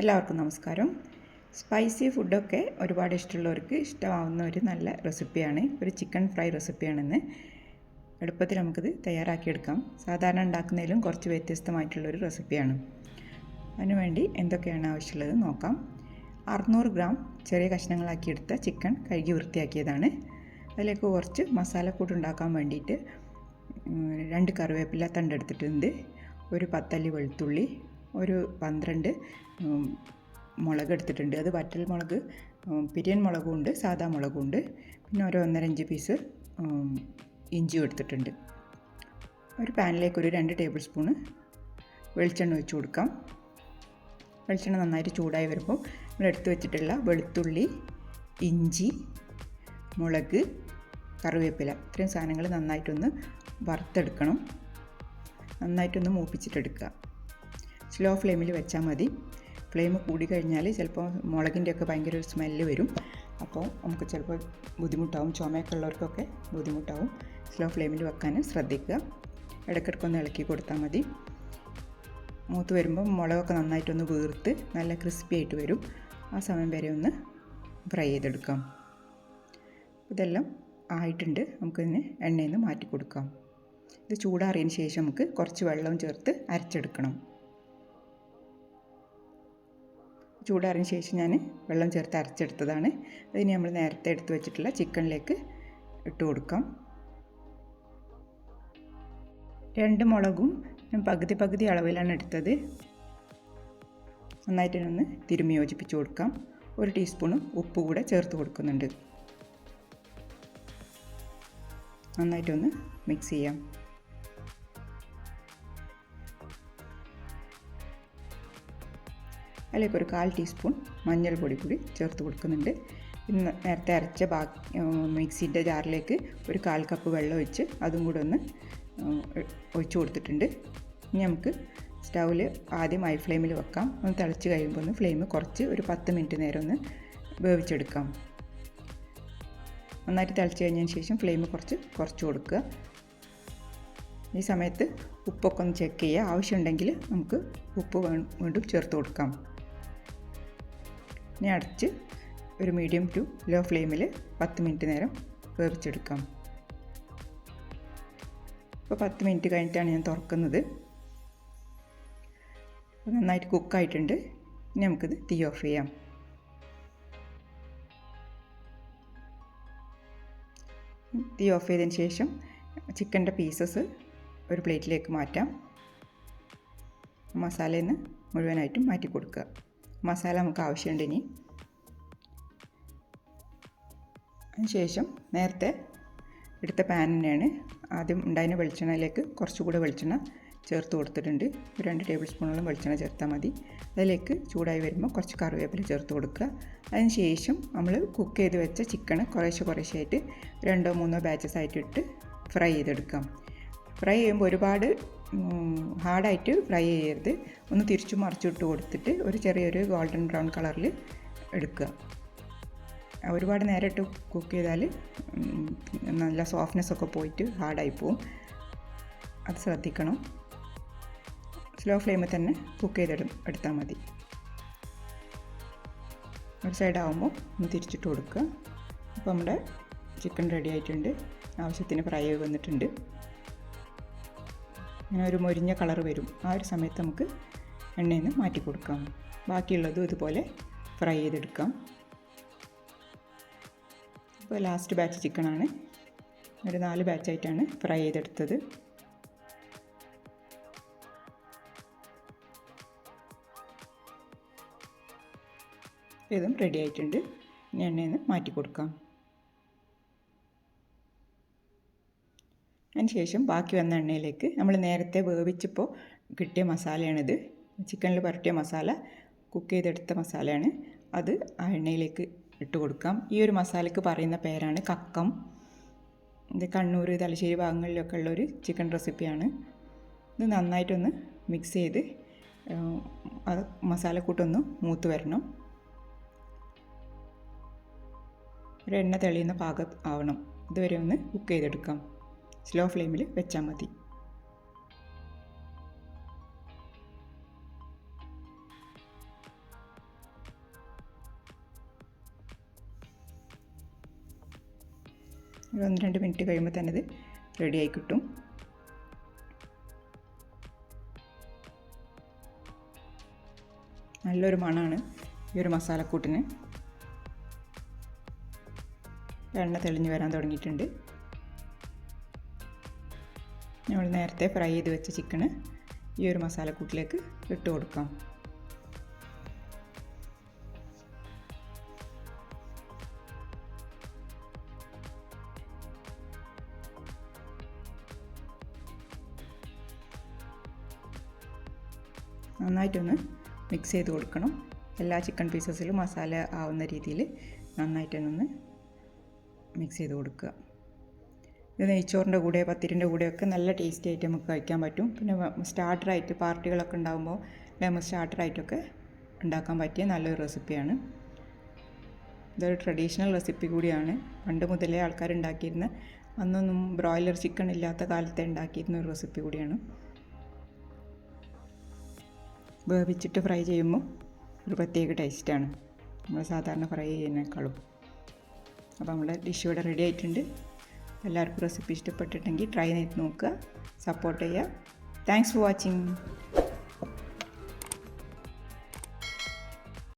എല്ലാവർക്കും നമസ്കാരം. സ്പൈസി ഫുഡൊക്കെ ഒരുപാട് ഇഷ്ടമുള്ളവർക്ക് ഇഷ്ടമാവുന്ന ഒരു നല്ല റെസിപ്പിയാണ്. ഒരു ചിക്കൻ ഫ്രൈ റെസിപ്പിയാണെന്ന് എളുപ്പത്തിൽ നമുക്കിത് തയ്യാറാക്കിയെടുക്കാം. സാധാരണ ഉണ്ടാക്കുന്നതിലും കുറച്ച് വ്യത്യസ്തമായിട്ടുള്ളൊരു റെസിപ്പിയാണ്. അതിനുവേണ്ടി എന്തൊക്കെയാണ് ആവശ്യമുള്ളത് നോക്കാം. അറുന്നൂറ് ഗ്രാം ചെറിയ കഷ്ണങ്ങളാക്കിയെടുത്ത ചിക്കൻ കഴുകി വൃത്തിയാക്കിയതാണ്. അതിലേക്ക് കുറച്ച് മസാലക്കൂട്ട് ഉണ്ടാക്കാൻ വേണ്ടിയിട്ട് രണ്ട് കറിവേപ്പില തണ്ടെടുത്തിട്ടുണ്ട് ഒരു പത്തല്ലി വെളുത്തുള്ളി ഒരു പന്ത്രണ്ട് മുളക് എടുത്തിട്ടുണ്ട്. അത് വറ്റൽ മുളക് പിരിയൻ മുളകും ഉണ്ട് സാധാ മുളകും ഉണ്ട് പിന്നെ ഒരു ഒന്നരഞ്ച് പീസ് ഇഞ്ചിയും എടുത്തിട്ടുണ്ട്. ഒരു പാനിലേക്ക് ഒരു രണ്ട് ടേബിൾ സ്പൂണ് വെളിച്ചെണ്ണ ഒഴിച്ച് കൊടുക്കാം. വെളിച്ചെണ്ണ നന്നായിട്ട് ചൂടായി വരുമ്പോൾ നമ്മൾ എടുത്തു വെച്ചിട്ടുള്ള വെളുത്തുള്ളി ഇഞ്ചി മുളക് കറിവേപ്പില ഇത്രയും സാധനങ്ങൾ നന്നായിട്ടൊന്ന് വറുത്തെടുക്കണം. നന്നായിട്ടൊന്ന് മൂപ്പിച്ചിട്ടെടുക്കുക. സ്ലോ ഫ്ലെയിമിൽ വെച്ചാൽ മതി. ഫ്ലെയിം കൂടി കഴിഞ്ഞാൽ ചിലപ്പോൾ മുളകിന്റെ ഒക്കെ ഭയങ്കര ഒരു സ്മെല്ല് വരും. അപ്പോൾ നമുക്ക് ചിലപ്പോൾ ബുദ്ധിമുട്ടാവും. ചുമയൊക്കെ ഉള്ളവർക്കൊക്കെ ബുദ്ധിമുട്ടാവും. സ്ലോ ഫ്ലെയിമിൽ വെക്കാൻ ശ്രദ്ധിക്കുക. ഇടയ്ക്കിടയ്ക്കൊന്ന് ഇളക്കി കൊടുത്താൽ മതി. മൂത്ത് വരുമ്പോൾ മുളകൊക്കെ നന്നായിട്ടൊന്ന് വീർത്ത് നല്ല ക്രിസ്പി ആയിട്ട് വരും. ആ സമയം വരെ ഒന്ന് ഫ്രൈ ചെയ്തെടുക്കാം. ഇതെല്ലാം ആയിട്ടുണ്ട്. നമുക്കിതിന് എണ്ണയിൽ നിന്ന് മാറ്റി കൊടുക്കാം. ഇത് ചൂടാറിയതിന് ശേഷം നമുക്ക് കുറച്ച് വെള്ളം ചേർത്ത് അരച്ചെടുക്കണം. ചൂടാറിയതിന് ശേഷം ഞാൻ വെള്ളം ചേർത്ത് അരച്ചെടുത്തതാണ്. അതിന് നമ്മൾ നേരത്തെ എടുത്തു വെച്ചിട്ടുള്ള ചിക്കനിലേക്ക് ഇട്ട് കൊടുക്കാം. രണ്ട് മുളകും ഞാൻ പകുതി പകുതി അളവിലാണ് എടുത്തത്. നന്നായിട്ട് ഒന്ന് തിരുമ്മി യോജിപ്പിച്ച് കൊടുക്കാം. ഒരു ടീസ്പൂണും ഉപ്പ് കൂടെ ചേർത്ത് കൊടുക്കുന്നുണ്ട്. നന്നായിട്ടൊന്ന് മിക്സ് ചെയ്യാം. അതിലേക്ക് ഒരു കാൽ ടീസ്പൂൺ മഞ്ഞൾപ്പൊടി കൂടി ചേർത്ത് കൊടുക്കുന്നുണ്ട്. ഇന്ന് നേരത്തെ അരച്ച ബാക്കി മിക്സിന്റെ ജാറിലേക്ക് ഒരു കാൽ കപ്പ് വെള്ളം ഒഴിച്ച് അതും കൂടെ ഒന്ന് ഒഴിച്ച് കൊടുത്തിട്ടുണ്ട്. ഇനി നമുക്ക് സ്റ്റൗവിൽ ആദ്യം ഹൈ ഫ്ലെയിമിൽ വെക്കാം. ഒന്ന് തിളച്ച് കഴിയുമ്പോൾ ഒന്ന് ഫ്ലെയിം കുറച്ച് ഒരു പത്ത് മിനിറ്റ് നേരം ഒന്ന് വേവിച്ചെടുക്കാം. നന്നായിട്ട് തിളച്ച് കഴിഞ്ഞതിന് ശേഷം ഫ്ലെയിം കുറച്ച് കുറച്ച് കൊടുക്കുക. ഈ സമയത്ത് ഉപ്പൊക്കെ ഒന്ന് ചെക്ക് ചെയ്യുക. ആവശ്യമുണ്ടെങ്കിൽ നമുക്ക് ഉപ്പ് വീണ്ടും ചേർത്ത് കൊടുക്കാം. ഇനി അടച്ച് ഒരു മീഡിയം ടു ലോ ഫ്ലെയിമിൽ പത്ത് മിനിറ്റ് നേരം വേവിച്ചെടുക്കാം. ഇപ്പോൾ പത്ത് മിനിറ്റ് കഴിഞ്ഞിട്ടാണ് ഞാൻ തുറക്കുന്നത്. നന്നായിട്ട് കുക്കായിട്ടുണ്ട് ഇനി നമുക്കിത് തീ ഓഫ് ചെയ്യാം. തീ ഓഫ് ചെയ്തതിന് ശേഷം ചിക്കന്റെ പീസസ് ഒരു പ്ലേറ്റിലേക്ക് മാറ്റാം. മസാലയിൽ നിന്ന് മുഴുവനായിട്ടും മാറ്റി കൊടുക്കുക മസാല നമുക്ക് ആവശ്യമുണ്ട് ഇനി. അതിനുശേഷം നേരത്തെ എടുത്ത പാൻ തന്നെയാണ്. ആദ്യം ഉണ്ടായിരുന്ന വെളിച്ചെണ്ണയിലേക്ക് കുറച്ചുകൂടെ വെളിച്ചെണ്ണ ചേർത്ത് കൊടുത്തിട്ടുണ്ട്. ഒരു രണ്ട് ടേബിൾ സ്പൂണോളം വെളിച്ചെണ്ണ ചേർത്താൽ മതി. അതിലേക്ക് ചൂടായി വരുമ്പോൾ കുറച്ച് കറിവേപ്പില ചേർത്ത് കൊടുക്കുക. അതിന് ശേഷം നമ്മൾ കുക്ക് ചെയ്ത് വെച്ച ചിക്കൻ കുറേശ്ശെ കുറേശ്ശെയായിട്ട് രണ്ടോ മൂന്നോ ബാച്ചസ് ആയിട്ട് ഇട്ട് ഫ്രൈ ചെയ്തെടുക്കാം. ഫ്രൈ ചെയ്യുമ്പോൾ ഒരുപാട് ഹാർഡായിട്ട് ഫ്രൈ ചെയ്യരുത്. ഒന്ന് തിരിച്ചു മറിച്ചിട്ട് കൊടുത്തിട്ട് ഒരു ചെറിയൊരു ഗോൾഡൻ ബ്രൗൺ കളറിൽ എടുക്കുക. ഒരുപാട് നേരം ഇട്ട് കുക്ക് ചെയ്താൽ നല്ല സോഫ്റ്റ്നെസ് ഒക്കെ പോയിട്ട് ഹാർഡായി പോവും. അത് ശ്രദ്ധിക്കണം. സ്ലോ ഫ്ലെയിമിൽ തന്നെ കുക്ക് ചെയ്തെടും എടുത്താൽ മതി. ഒരു സൈഡ് ആകുമ്പോൾ ഒന്ന് തിരിച്ചിട്ട് കൊടുക്കുക. അപ്പോൾ നമ്മുടെ ചിക്കൻ റെഡി ആയിട്ടുണ്ട്. ആവശ്യത്തിന് ഫ്രൈ വന്നിട്ടുണ്ട്. ഇങ്ങനെ ഒരു മൊരിഞ്ഞ കളർ വരും. ആ ഒരു സമയത്ത് നമുക്ക് എണ്ണയിൽ നിന്ന് മാറ്റി കൊടുക്കാം. ബാക്കിയുള്ളതും ഇതുപോലെ ഫ്രൈ ചെയ്തെടുക്കാം. ഇപ്പോൾ ലാസ്റ്റ് ബാച്ച് ചിക്കനാണ്. ഒരു നാല് ബാച്ചായിട്ടാണ് ഫ്രൈ ചെയ്തെടുത്തത്. ഇതും റെഡി ആയിട്ടുണ്ട്. ഇനി എണ്ണയിൽ നിന്ന് മാറ്റി കൊടുക്കാം. അതിന് ശേഷം ബാക്കി വന്ന എണ്ണയിലേക്ക് നമ്മൾ നേരത്തെ വേവിച്ചപ്പോൾ കിട്ടിയ മസാലയാണിത്. ചിക്കനിൽ പുരട്ടിയ മസാല കുക്ക് ചെയ്തെടുത്ത മസാലയാണ്. അത് ആ എണ്ണയിലേക്ക് ഇട്ട് കൊടുക്കാം. ഈ ഒരു മസാലയ്ക്ക് പറയുന്ന പേരാണ് കക്കം. ഇത് കണ്ണൂർ തലശ്ശേരി ഭാഗങ്ങളിലൊക്കെ ഉള്ളൊരു ചിക്കൻ റെസിപ്പിയാണ്. ഇത് നന്നായിട്ടൊന്ന് മിക്സ് ചെയ്ത് അത് മസാലക്കൂട്ടൊന്ന് മൂത്ത് വരണം. ഒരു എണ്ണ തെളിയുന്ന പാകം ആവണം. ഇതുവരെ ഒന്ന് കുക്ക് ചെയ്തെടുക്കാം. സ്ലോ ഫ്ലെയിമിൽ വെച്ചാൽ മതി. ഒന്ന് രണ്ട് മിനിറ്റ് കഴിയുമ്പോൾ തന്നെ ഇത് റെഡിയായി കിട്ടും. നല്ലൊരു മണമാണ് ഈ ഒരു മസാലക്കൂട്ടിന്. എണ്ണ തെളിഞ്ഞു വരാൻ തുടങ്ങിയിട്ടുണ്ട്. നമ്മൾ നേരത്തെ ഫ്രൈ ചെയ്ത് വെച്ച ചിക്കന് ഈ ഒരു മസാലക്കൂട്ടിലേക്ക് ഇട്ട് കൊടുക്കാം. നന്നായിട്ടൊന്ന് മിക്സ് ചെയ്ത് കൊടുക്കണം. എല്ലാ ചിക്കൻ പീസസിലും മസാല ആവുന്ന രീതിയിൽ നന്നായിട്ടൊന്ന് മിക്സ് ചെയ്ത് കൊടുക്കുക. ഇത് നെയ്ച്ചോറിന്റെ കൂടെ പത്തിരിന്റെ കൂടെയൊക്കെ നല്ല ടേസ്റ്റി ആയിട്ട് നമുക്ക് കഴിക്കാൻ പറ്റും. പിന്നെ സ്റ്റാർട്ടറായിട്ട് പാർട്ടികളൊക്കെ ഉണ്ടാകുമ്പോൾ ലെമൺ സ്റ്റാർട്ടറായിട്ടൊക്കെ ഉണ്ടാക്കാൻ പറ്റിയ നല്ലൊരു റെസിപ്പിയാണ് ഇതൊരു ട്രഡീഷണൽ റെസിപ്പി കൂടിയാണ്. പണ്ട് മുതലേ ആൾക്കാർ ഉണ്ടാക്കിയിരുന്ന അന്നൊന്നും ബ്രോയിലർ ചിക്കൻ ഇല്ലാത്ത കാലത്തെ ഉണ്ടാക്കിയിരുന്ന ഒരു റെസിപ്പി കൂടിയാണ്. വേവിച്ചിട്ട് ഫ്രൈ ചെയ്യുമ്പോൾ ഒരു പ്രത്യേക ടേസ്റ്റാണ് നമ്മൾ സാധാരണ ഫ്രൈ ചെയ്യുന്നേക്കാളും അപ്പോൾ നമ്മുടെ ഡിഷ് ഇവിടെ റെഡി ആയിട്ടുണ്ട്. എല്ലാവർക്കും റെസിപ്പി ഇഷ്ടപ്പെട്ടിട്ടുണ്ടെങ്കിൽ ട്രൈ ചെയ്ത് നോക്കുക. സപ്പോർട്ട് ചെയ്യുക. Thanks for watching